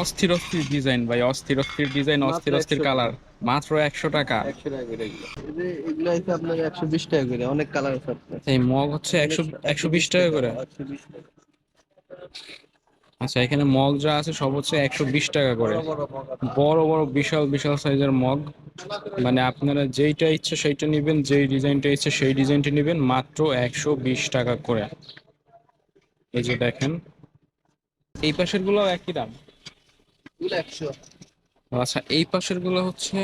অস্থির অস্থির ডিজাইন ভাই অস্থির অস্থির ডিজাইন অস্থির অস্থির কালার মাত্র একশো টাকা। এগুলো। হচ্ছে আপনার একশো বিশ টাকা করে অনেক কালার আছে আপনার। এই মগ হচ্ছে একশো একশো বিশ টাকা করে? আচ্ছা এখানে মগ যা আছে সব হচ্ছে একশো বিশ টাকা করে। বড় বড় বিশাল বিশাল সাইজের মগ। মানে আপনারা যেইটা ইচ্ছে সেইটা নেবেন যেই ডিজাইনটা ইচ্ছে সেই ডিজাইনটা নেবেন মাত্র একশো বিশ টাকা করে। এই যে দেখেন। এই পাশেরগুলো একই দাম। আচ্ছা এই পাশেরগুলো হচ্ছে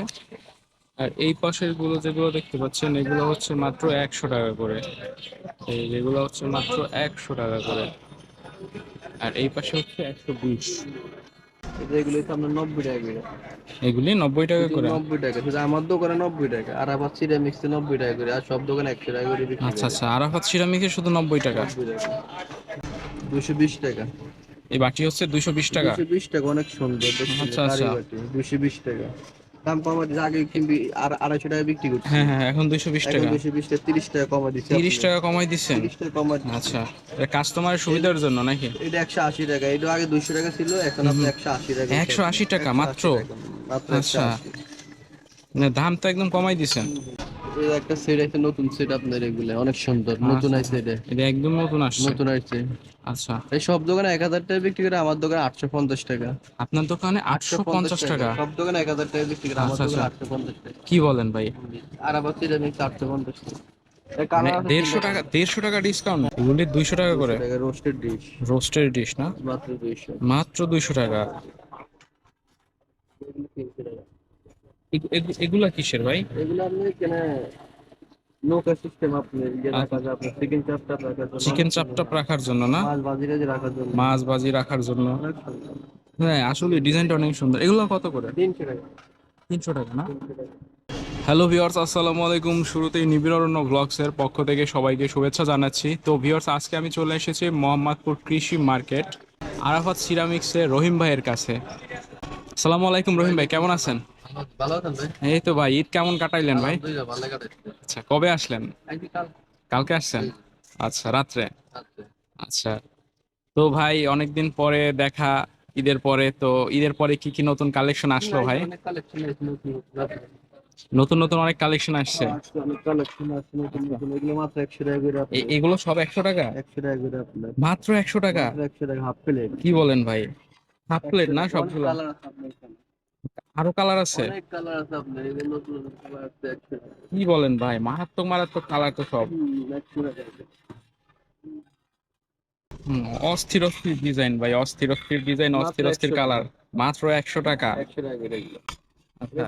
আর এই পাশেরগুলো যেগুলো দেখতে পাচ্ছেন এগুলো হচ্ছে মাত্র একশো টাকা করে। এই যেগুলো হচ্ছে মাত্র একশো টাকা করে। আর এই পাশে হচ্ছে একশো বিশ। যে হচ্ছে আপনার নব্বই টাকা করে। এগুলি নব্বই টাকা করে? নব্বই টাকা। শুধু আমার দোকানে নব্বই টাকা আর আবার সিরামিক্সে নব্বই টাকা করে আর সব দোকানে একশো টাকা করে আচ্ছা আচ্ছা আরাফাত সিরামিকে শুধু নব্বই টাকা। দুশো বিশ টাকা। এই বাটি হচ্ছে দুইশো বিশ টাকা। দুশো বিশ টাকা অনেক সুন্দর। আচ্ছা, আচ্ছা। দুশো বিশ টাকা। দাম কমা দিচ্ছে আগে কিনবি আর আড়াইশো টাকা বিক্রি করছি। হ্যাঁ হ্যাঁ এখন দুইশো বিশ এখন টাকা। দুশো বিশ টাকা তিরিশ টাকা কমা দিচ্ছে তিরিশ টাকা কমাই দিচ্ছেন? তিরিশ টাকা কমা আচ্ছা এটা কাস্টমারের সুবিধার জন্য নাকি? এটা একশো আশি টাকা এটা আগে দুশো টাকা ছিল এখন আপনি একশো আশি টাকা একশো আশি টাকা 180 মাত্র? টাকা, মাত্র আচ্ছা। মানে দাম তো একদম কমাই দিচ্ছেন। এই একটা সেট আছে নতুন সেট আপনার এগুলো অনেক সুন্দর নতুন আছে এটা। এটা একদম নতুন আসছে। নতুন আসছে আচ্ছা। এই সব দোকানে এক হাজার টাকা বিক্রি করে আমার দোকানে আটশো পঞ্চাশ টাকা। আপনার দোকানে আটশো পঞ্চাশ টাকা। সব দোকানে এক হাজার টাকা বিক্রি করে আমার আচ্ছা, দোকানে আচ্ছা। আটশো পঞ্চাশ টাকা। কি বলেন ভাই? আর আবার সিরামিক্স আটশো পঞ্চাশ টাকা। এই মানে আছে দেড়শো টাকা দেড়শো টাকা ডিসকাউন্ট এগুলি দুইশো টাকা করে? টাকা রোস্টেড ডিশ রোস্টের ডিশ না? মাত্র দুইশো। মাত্র দুইশো টাকা। এগুলা কিসের ভাই? এগুলো আপনি কেন নৌকা সিস্টেম আপনি যে রাখা যায় আপনার চিকেন চাপটা রাখার জন্য। চিকেন রাখার জন্য না? মাছ বাজিরা যে রাখার জন্য। মাছ বাজি রাখার জন্য। হ্যাঁ আসলে ডিজাইনটা অনেক সুন্দর। এগুলো কত করে? তিনশো টাকা। তিনশো টাকা না? হ্যালো ভিউয়ার্স আসসালামু আলাইকুম। শুরুতেই নিবিড়রণ্য ব্লগসের পক্ষ থেকে সবাইকে শুভেচ্ছা জানাচ্ছি। তো ভিউয়ার্স আজকে আমি চলে এসেছি মোহাম্মদপুর কৃষি মার্কেট আরাফাত সিরামিক্সে রহিম ভাইয়ের কাছে। আসসালামু আলাইকুম রহিম ভাই কেমন আছেন? ভালো আছেন ভাই? এই তো ভাই ঈদ কেমন কাটাইলেন ভাই? ভালো আচ্ছা কবে আসলেন? কালকে আসছেন? আচ্ছা রাত্রে। আচ্ছা তো ভাই অনেকদিন পরে দেখা ঈদের পরে তো ঈদের পরে কি কি নতুন কালেকশন আসলো ভাই? নতুন নতুন অনেক কালেকশন আসছে। নতুন এগুলো সব একশো টাকা? একশো টাকা মাত্র একশো টাকা? মাত্র একশো টাকা হাফ প্লেট কি বলেন ভাই? হাফ প্লেট না সবগুলো? আছে। আরও কালার আছে? অনেক কালার আছে আপনার এগুলো নতুন নতুন কালার আছে কি বলেন ভাই মারাত্মক মারাত্মক কালার তো সব। অস্থির অস্থির ডিজাইন ভাই অস্থির অস্থির ডিজাইন অস্থির অস্থির কালার মাত্র একশো টাকা। এগুলো। আচ্ছা।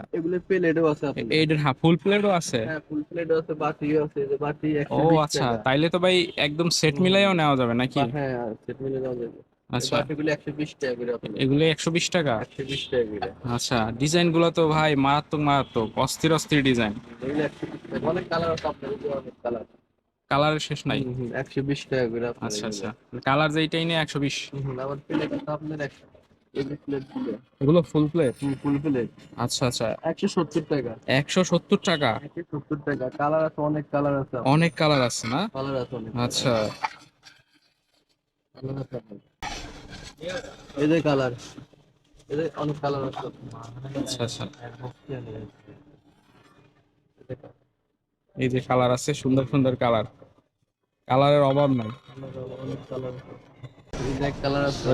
প্লেটও আছে এইটার ফুল প্লেটও আছে? হ্যাঁ ফুল প্লেটও আছে বাটিও আছে যে বাটি ও আচ্ছা তাইলে তো ভাই একদম সেট মিলাইও নেওয়া যাবে নাকি? হ্যাঁ সেট মিলে যাওয়া যাবে। আচ্ছা। একশো বিশ টাকা করে এগুলো একশো বিশ টাকা? একশো বিশ টাকা করে। আচ্ছা ডিজাইনগুলো তো ভাই মারাত্মক মারাত্মক অস্থির অস্থির ডিজাইন। এগুলো টাকা অনেক কালার আছে আপনার এগুলো অনেক কালার। কালারের শেষ নাই? একশো বিশ টাকা করে আচ্ছা আচ্ছা। কালার যেইটাই একশো বিশ। আবার প্লেট আপনার একশো। এগুলো প্লেট এগুলো ফুল প্লেট? Full plate. আচ্ছা আচ্ছা। একশো সত্তর টাকা। একশো সত্তর টাকা? একশো সত্তর টাকা। কালার আছে অনেক কালার আছে অনেক কালার আছে না? কালার আছে অনেক আচ্ছা। কালার আছে যে কালার যে অনেক কালার আছে। আচ্ছা আচ্ছা। এই যে কালার আছে সুন্দর সুন্দর কালার কালারের অভাব নাই।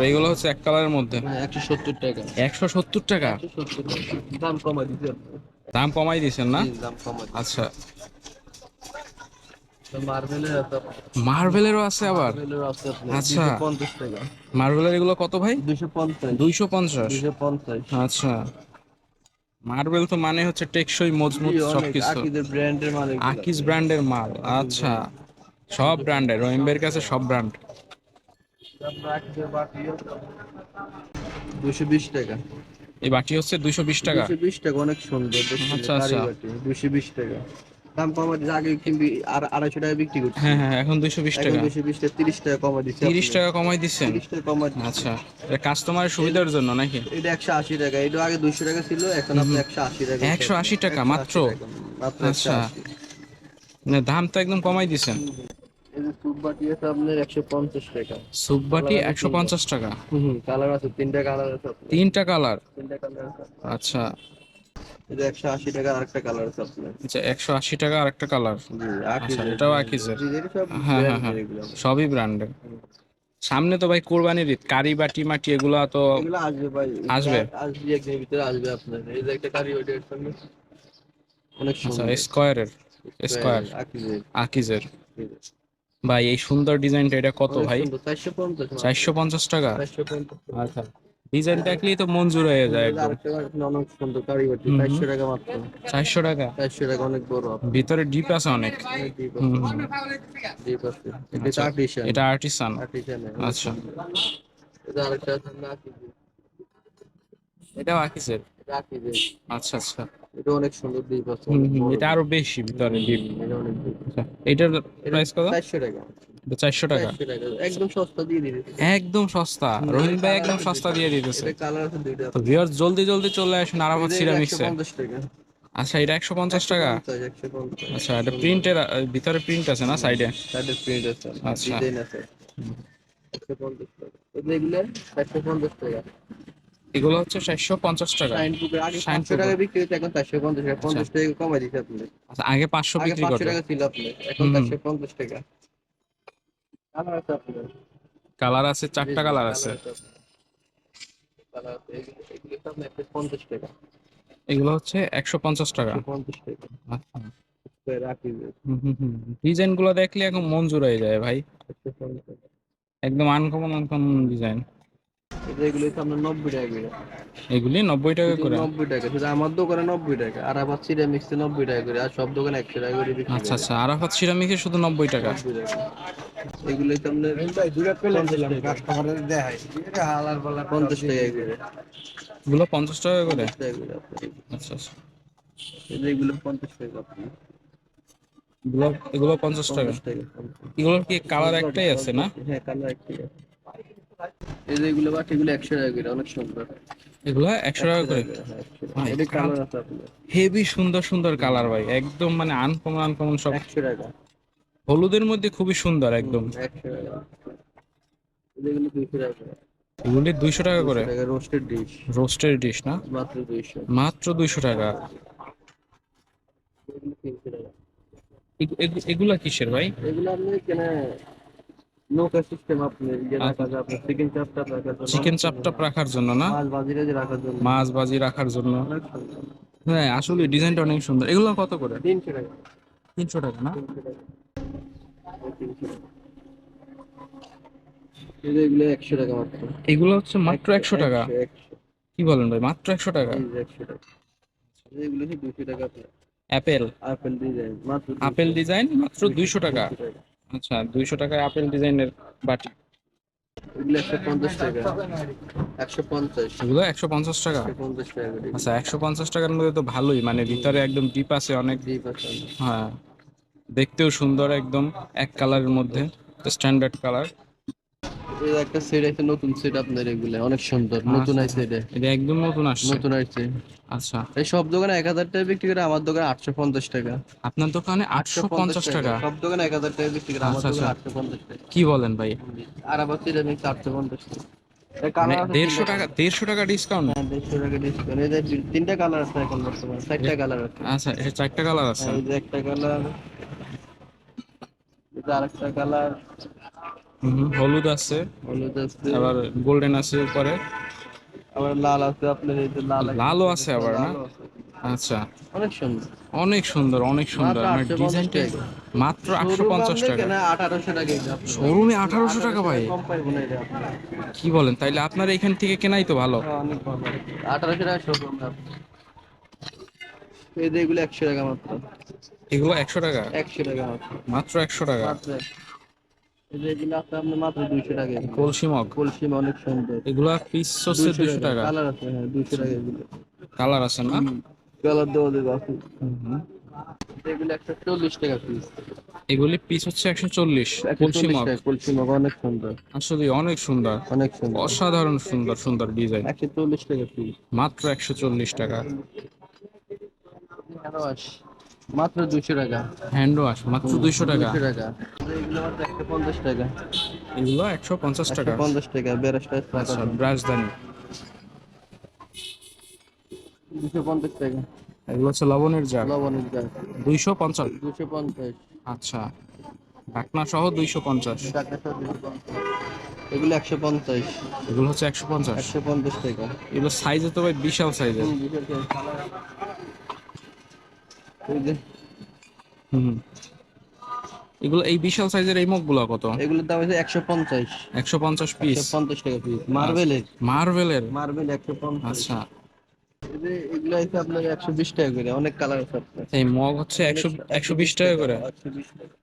এগুলো হচ্ছে এক কালারের মধ্যে। হ্যাঁ একশো সত্তর টাকা। একশো সত্তর টাকা? দাম কমা দিতে দাম কমাই দিয়েছেন না? আচ্ছা। মার্বেলেরও আছে আবার? আচ্ছা। দুশো পঞ্চাশ টাকা। মার্বেলের এগুলো কত ভাই? দুইশো পঞ্চাশ। আচ্ছা। মার্বেল তো মানে হচ্ছে টেকসই মজবুত সবকিছু। আকিদের ব্র্যান্ডের মাল আচ্ছা। সব ব্র্যান্ডের রহিমবের কাছে সব ব্র্যান্ড দুশো বিশ টাকা। এই বাটি হচ্ছে দুইশো বিশ টাকা। বিশ টাকা অনেক সুন্দর। আচ্ছা, আচ্ছা। দুশো বিশ টাকা। দাম কমা দিচ্ছে আগে কিনবি আর আড়াইশো টাকা বিক্রি করছি হ্যাঁ হ্যাঁ এখন দুইশো বিশ টাকা। দুশো বিশ টাকা তিরিশ টাকা কমা দিচ্ছে তিরিশ টাকা কমাই দিচ্ছেন? তিরিশ টাকা কমা দিচ্ছে। আচ্ছা এটা কাস্টমারের সুবিধার জন্য নাকি? এটা একশো আশি টাকা এটা আগে দুশো টাকা ছিল এখন আপনি একশো আশি টাকা 180 টাকা 180 মাত্র? টাকা, মাত্র আচ্ছা। আশি। মানে দাম তো একদম কমাই দিচ্ছেন। এই যে স্যুপ বাটি আছে আপনার একশো পঞ্চাশ টাকা। সুপবাটি একশো পঞ্চাশ টাকা। হুম কালার আছে তিনটা কালার আছে তিনটা কালার তিনটা কালার আচ্ছা। এটা একশো আশি টাকা আরেকটা কালার আছে আপনার। আচ্ছা টাকা কালার জি আচ্ছা, এটাও আকিজের। জি এগুলো সব হ্যাঁ, হ্যাঁ, হ্যাঁ। সবই ব্র্যান্ডের সামনে তো ভাই কোরবানির ঈদ কারি বাটি মাটি এগুলো তো এগুলো আসবে ভাই। আসবে? আসবে একদিনের ভিতরে আসবে আপনার। এই যে একটা কারি ওইটা এর সঙ্গে অনেক আচ্ছা সুন্দর। স্কোয়ারের স্কোয়ার আকিজের। আকিজের। ভাই এই সুন্দর ডিজাইনটা এটা কত ভাই? চারশো পঞ্চাশ টাকা? আচ্ছা। ডিজাইন তো মঞ্জুর হয়ে যায় একদম। অনেক সুন্দর কারি বাটি হুম, চারশো টাকা মাত্র। চারশো টাকা? চারশো টাকা অনেক বড় ভিতরে ডিপ আছে অনেক। হুম, আছে। এটা artisan, এটা আর্টিসান আচ্ছা। এটা আরেকটা আছে আকিজের এটা। আচ্ছা আচ্ছা। এটা অনেক সুন্দর ডিপ আছে। এটা আরও বেশি ভিতরে ডিপ এটা অনেক। আচ্ছা। এটার প্রাইস কত? চারশো টাকা। এটা চারশো টাকা। একদম সস্তা দিয়ে দিবে একদম সস্তা। রহিম ভাই একদম সস্তা দিয়ে দিতেছে তো জলদি জলদি চলে আসুন আরাফাত সিরামিক্সে আচ্ছা এটা একশো পঞ্চাশ টাকা? আচ্ছা এটা প্রিন্টের ভিতরে প্রিন্ট আছে না সাইডে সাইডের প্রিন্ট আছে আচ্ছা। একশো পঞ্চাশ টাকা। এগুলো একশো পঞ্চাশ টাকা। এগুলো হচ্ছে চারশো পঞ্চাশ টাকা। পাঁচশো টাকা বিক্রি হতো এখন চারশো পঞ্চাশ টাকা। পঞ্চাশ টাকা কমাই দিচ্ছে আপনি। আচ্ছা আগে পাঁচশো বিক্রি পাঁচশো টাকা ছিল আপনি এখন চারশো পঞ্চাশ টাকা। কালার আছে চারটা কালার আছে। এগুলো হচ্ছে একশো পঞ্চাশ টাকা। টাকা। আচ্ছা। ডিজাইনগুলো দেখলে এখন মঞ্জুর হয়ে যায় ভাই। একদম আনকমন আনকমন ডিজাইন এগুলো তো আপনার নব্বই টাকা করে। এগুলি নব্বই টাকা করে? নব্বই টাকা। শুধু আমার দোকানে নব্বই টাকা সিরামিক্সে নব্বই টাকা করে আর সব দোকানে একশো টাকা করে আচ্ছা আচ্ছা আরাফাত সিরামিকে শুধু নব্বই টাকা? নব্বই তো আপনার পঞ্চাশ টাকা করে। এগুলো পঞ্চাশ টাকা করে? পঞ্চাশ টাকা করে আপনার আচ্ছা আচ্ছা। এগুলো পঞ্চাশ টাকা আপনি এগুলো এগুলো পঞ্চাশ টাকা? পঞ্চাশ টাকা। পঞ্চাশ। এগুলোর কি কালার একটাই আছে না? হ্যাঁ কালার একটাই আছে। এই যে এগুলো বাট একশো টাকা করে অনেক সুন্দর। এগুলো একশো টাকা করে? হ্যাঁ, একশো টাকা। ভাই, এটা কালার আছে আপনার। হেভি সুন্দর সুন্দর কালার ভাই একদম মানে আনকমন আনকমন সব। একশো টাকা। হলুদের মধ্যে খুবই সুন্দর একদম। একশো টাকা। এগুলো দুইশো টাকা করে। এগুলি দুইশো টাকা করে? রোস্টেড ডিশ রোস্টের ডিশ না? মাত্র দুইশো। মাত্র দুইশো টাকা। এগুলা কিসের ভাই? এগুলো আপনি কেন নৌকা সিস্টেম আপনি যে রাখা যায় আপনার চিকেন চাপটা রাখার জন্য চিকেন চাপটাপ রাখার জন্য না? মাছ রাখার জন্য। মাছ রাখার জন্য। হ্যাঁ আসলে ডিজাইনটা অনেক সুন্দর। এগুলো কত করে? তিনশো টাকা। তিনশো টাকা না? এগুলো একশো টাকা মাত্র। এগুলো হচ্ছে মাত্র একশো টাকা। কি বলেন ভাই মাত্র একশো টাকা? একশো টাকা। এগুলো হচ্ছে দুশো টাকা অ্যাপেল। আপেল ডিজাইন মাত্র আপেল ডিজাইন মাত্র দুইশো টাকা। আচ্ছা দুইশো টাকায় আপেল ডিজাইনের বাটি। এগুলো একশো পঞ্চাশ টাকা। একশো পঞ্চাশ। এগুলো একশো পঞ্চাশ টাকা? আচ্ছা একশো পঞ্চাশ টাকার মধ্যে তো ভালোই মানে ভিতরে একদম ডিপ আছে অনেক। ডিপ আছে হ্যাঁ দেখতেও সুন্দর একদম এক কালারের মধ্যে স্ট্যান্ডার্ড কালার একটা সেট আছে নতুন সেট আপনার এগুলো অনেক সুন্দর আচ্ছা, নতুন আছে এটা এটা একদম নতুন আসছে। নতুন আছে আচ্ছা। এই সব দোকানে এক হাজার টাকা বিক্রি করে আমার দোকানে আটশো পঞ্চাশ টাকা। আপনার দোকানে আটশো পঞ্চাশ টাকা? সব দোকানে এক হাজার টাকা বিক্রি করে আমার আচ্ছা, দোকানে আচ্ছা। আটশো পঞ্চাশ টাকা। কি বলেন ভাই? আর আবার সিরামিক্স আটশো পঞ্চাশ টাকা। মানে দেড়শো টাকা দেড়শো টাকা ডিসকাউন্ট হ্যাঁ দেড়শো টাকা ডিসকাউন্ট এই তিনটা কালার আছে এখন বর্তমানে চারটা কালার আছে। আচ্ছা এটা চারটা কালার আছে। হ্যাঁ, এই যে একটা কালার এটা আরেকটা কালার হলুদ আছে। হলুদ আছে। আবার গোল্ডেন আছে উপরে। আবার লাল আছে আপনার এই যে লাল লালও আছে আবার না? আচ্ছা। অনেক সুন্দর। অনেক সুন্দর অনেক সুন্দর। 850 ডিজাইনটা মাত্র আটশো পঞ্চাশ টাকা। আঠারোশো টাকা এটা আপনার। শোরুমে আঠারোশো টাকা ভাই। না। কি বলেন তাইলে আপনার এখান থেকে কেনাই তো ভালো। হ্যাঁ, অনেক ভালো। আঠারোশো টাকা শোরুম এই যে এগুলো একশো টাকা মাত্র। এগুলো একশো টাকা? একশো টাকা মাত্র। মাত্র একশো টাকা? মাত্র এগুলো আছে আপনার মাত্র দুইশো টাকা কলসি মগ কলসি অনেক সুন্দর। এগুলা পিস হচ্ছে টাকা। কালার আছে হ্যাঁ দুইশো টাকা এগুলো। কালার আছে না? কালার দেওয়া দেবো আপনি এগুলো একশো চল্লিশ টাকা পিস এগুলি পিস হচ্ছে একশো চল্লিশ একশো কলসি মগ কলসি মগ অনেক সুন্দর। আসলে অনেক সুন্দর। অনেক সুন্দর। অসাধারণ সুন্দর সুন্দর ডিজাইন। একশো চল্লিশ টাকা পিস মাত্র একশো চল্লিশ টাকা। আনারস মাত্র দুশো টাকা। হ্যান্ড ওয়াশ মাত্র দুইশো টাকা। দুশো টাকা। এগুলো মাত্র একশো পঞ্চাশ টাকা। এগুলো একশো পঞ্চাশ টাকা। পঞ্চাশ টাকা বেরাসটা আচ্ছা রাজধানী। দুশো পঞ্চাশ টাকা। এগুলো হচ্ছে লবণের জার। লবণের গাছ দুইশো পঞ্চাশ। দুশো পঞ্চাশ। আচ্ছা ঢাকনা সহ দুইশো পঞ্চাশ। টাকাটা দুশো পঞ্চাশ। এগুলো একশো পঞ্চাশ। এগুলো হচ্ছে একশো পঞ্চাশ। একশো পঞ্চাশ টাকা। এগুলো সাইজে তো ভাই বিশাল সাইজের হুম, দুশো যে, হুম এগুলো এই বিশাল সাইজের এই মুখগুলো কত? এগুলোর দাম হচ্ছে একশো পঞ্চাশ। একশো পঞ্চাশ পিস পঞ্চাশ টাকা পিস মার্বেলের। মার্বেলের? মার্বেল একশো পঞ্চাশ। আচ্ছা। এগুলো হচ্ছে আপনার একশো বিশ টাকা করে। অনেক কালার আছে এই মগ হচ্ছে একশো একশো বিশ টাকা করে। একশো বিশ টাকা।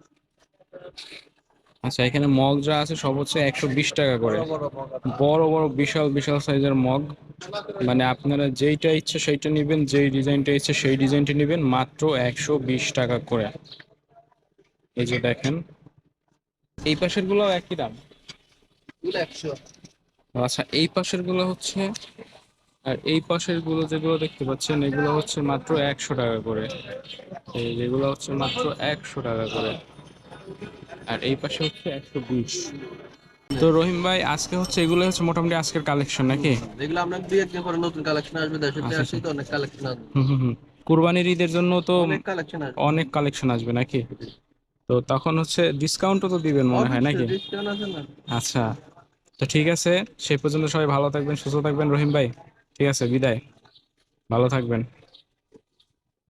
আচ্ছা এখানে মগ যা আছে সব হচ্ছে একশো বিশ টাকা করে। বড় বড়, বিশাল বিশাল সাইজের মগ। মানে আপনারা যেইটা ইচ্ছে সেইটা নেবেন, যেই ডিজাইনটা ইচ্ছে সেই ডিজাইনটা নেবেন, মাত্র একশো বিশ টাকা করে। এই যে দেখেন, এই পাশেরগুলো একই দাম? আচ্ছা এই পাশেরগুলো হচ্ছে, আর এই পাশেরগুলো যেগুলো দেখতে পাচ্ছেন, এগুলো হচ্ছে মাত্র একশো টাকা করে। এই যেগুলো হচ্ছে মাত্র একশো টাকা করে। আর এই পাশে হচ্ছে একশো বিশ। তো রহিম ভাই আজকে হচ্ছে এগুলো হচ্ছে মোটামুটি আজকের কালেকশন নাকি? এগুলো আপনার দুই একদিন পরে নতুন কালেকশন আসবে দেশের আচ্ছা, আসছে তো অনেক কালেকশন আসবে। কুরবানির ঈদের জন্য তো অনেক কালেকশন আসবে। অনেক কালেকশন আসবে নাকি? তো তখন হচ্ছে ডিসকাউন্টও তো দিবেন মনে হয় নাকি? আচ্ছা। তো ঠিক আছে সেই পর্যন্ত সবাই ভালো থাকবেন সুস্থ থাকবেন। রহিম ভাই ঠিক আছে বিদায়। ভালো থাকবেন।